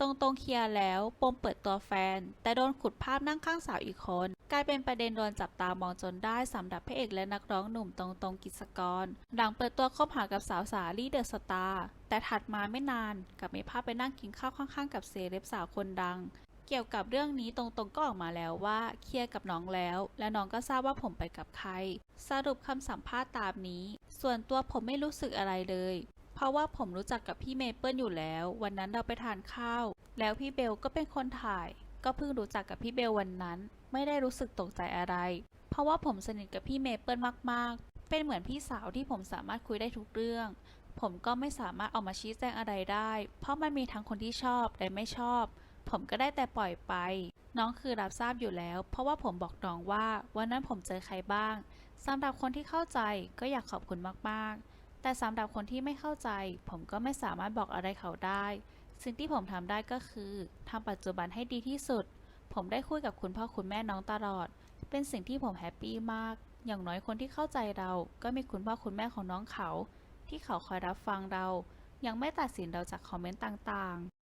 ตรงตรงๆเคลียร์แล้ว ปมเปิดตัวแฟน แต่โดนขุดภาพนั่งข้างสาวอีกคน กลายเป็นประเด็นโดนจับตามองจนได้สำหรับพระเอกและนักร้องหนุ่มตรงตรงๆกิจกร หลังเปิดตัวคบหากับสาวสาลี่เดอะสตาร์แต่ถัดมาไม่นานกลับมีภาพไปนั่งกินข้าวข้างๆ กับเซเลบสาวคนดัง เกี่ยวกับเรื่องนี้ตรงๆก็ออกมาแล้วว่าเคลียร์กับน้องแล้ว และน้องก็ทราบว่าผมไปกับใคร สรุปคำสัมภาษณ์ตามนี้ ส่วนตัวผมไม่รู้สึกอะไรเลย เพราะว่าผมรู้จักกับพี่เมเปิลอยู่แล้ว วันนั้นเราไปทานข้าว แล้วพี่เบลก็เป็นคนถ่าย ก็เพิ่งรู้จักกับพี่เบลวันนั้น ไม่ได้รู้สึกตกใจอะไร เพราะว่าผมสนิทกับพี่เมเปิลมากๆ เป็นเหมือนพี่สาวที่ผมสามารถคุยได้ทุกเรื่อง ผมก็ไม่สามารถออกมาชี้แจงอะไรได้ เพราะมันมีทั้งคนที่ชอบและไม่ชอบ ผมก็ได้แต่ปล่อยไป น้องคือรับทราบอยู่แล้ว เพราะว่าผมบอกน้องว่าวันนั้นผมเจอใครบ้างสำหรับคนที่เข้าใจก็อยากขอบคุณมากๆ แต่สำหรับคนที่ไม่เข้าใจ ผมก็ไม่สามารถบอกอะไรเขาได้ สิ่งที่ผมทำได้ก็คือทำปัจจุบันให้ดีที่สุด ผมได้คุยกับคุณพ่อคุณแม่น้องตลอด เป็นสิ่งที่ผมแฮปปี้มาก อย่างน้อยคนที่เข้าใจเรา ก็มีคุณพ่อคุณแม่ของน้องเขา ที่เขาคอยรับฟังเรา ยังไม่ตัดสินเราจากคอมเมนต์ต่างๆ